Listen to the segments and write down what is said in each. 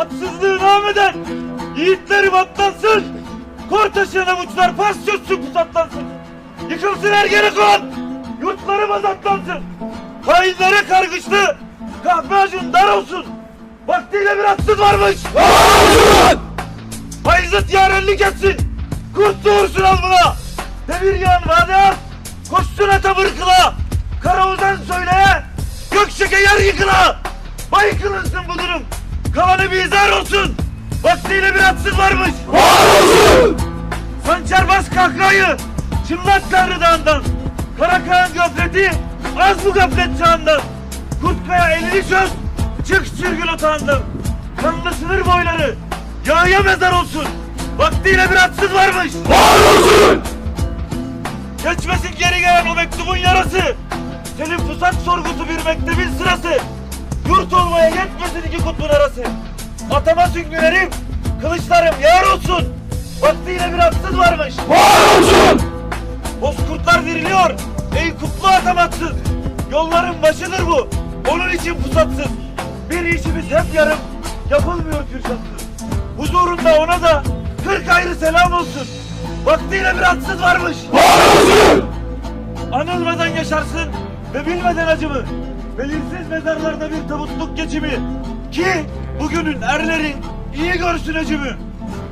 Atsızlığı nameden yiğitlerim atlansın. Kor taşıyan avuçlar pas çözsün pusatlansın. Yıkılsın Ergenekon. Yurtlarım azatlansın. Hainlere kargıştı. Kahve dar olsun. Vaktiyle bir atsız varmış. Bayezid yarenlik etsin. Kurt doğursun alnına. Devir yağın vade. Koşsun ata bırkıla. Kara ozan söyle. Gökçeke yer yıkıla. Bay kılınsın bu durum. Kalanı bir izar olsun. Vaktiyle bir atsız varmış. Var olsun. Sancar bas kahkahayı. Çınlat Tanrı dağından. Karakaan gafleti. Az bu gaflet çağından. Kurtkaya elini çöz. Çık sürgün otağından. Kanlı sınır boyları. Yağya mezar olsun. Vaktiyle bir atsız varmış. Var olsun. Geçmesin geri gelen o mektubun yarası. Senin pusat sorgusu bir mektebin sırası. Yurt olmaya yetmesin iki kutbun arası. Atama süngülerim, kılıçlarım yar olsun. Vaktiyle bir atsız varmış. Var olsun. Bozkurtlar diriliyor. Ey kutlu atamatsız. Yolların başıdır bu. Onun için pusatsız. Bir işimiz hep yarım. Yapılmıyor kürşatsız. Huzurunda ona da kırk ayrı selam olsun. Vaktiyle bir atsız varmış. Anılmadan yaşarsın ve bilmeden acımı. Belirsiz mezarlarda bir tabutluk geçimi. Ki bugünün erleri iyi görsün acımı.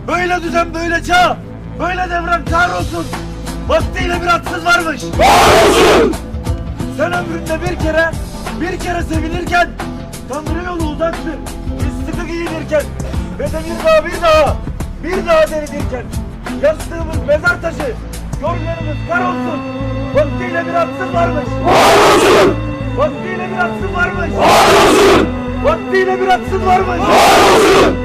Böyle düzen böyle çağ, böyle devran kahrolsun. Vaktiyle bir atsız varmış. Var olsun! Sen ömründe bir kere, bir kere sevinirken Tanrı yolu uzaktır. İstikı giyinirken ve de bir daha bir daha, bir daha denilirken yastığımız mezar taşı, yorganımız kar olsun. Vaktiyle bir atsız varmış. Var olsun! Vaktiyle bir atsız varmış. Var olsun! Vaktiyle bir atsız varmış. Var olsun!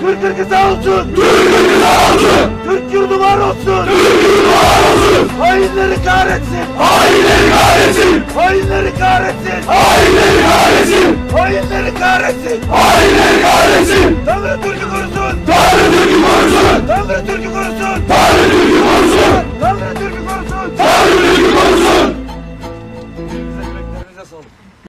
Türk ırkı sağ olsun! Türk ırkı sağ olsun! Türk yurdu var olsun! Türk yurdu var olsun! Hainleri kahretsin! Hainleri kahretsin! Hainleri kahretsin! Hainleri kahretsin! Hainleri kahretsin! Hainleri kahretsin! Tanrı Türk'ü korusun! Tanrı Türk'ü korusun! Tanrı Türk'ü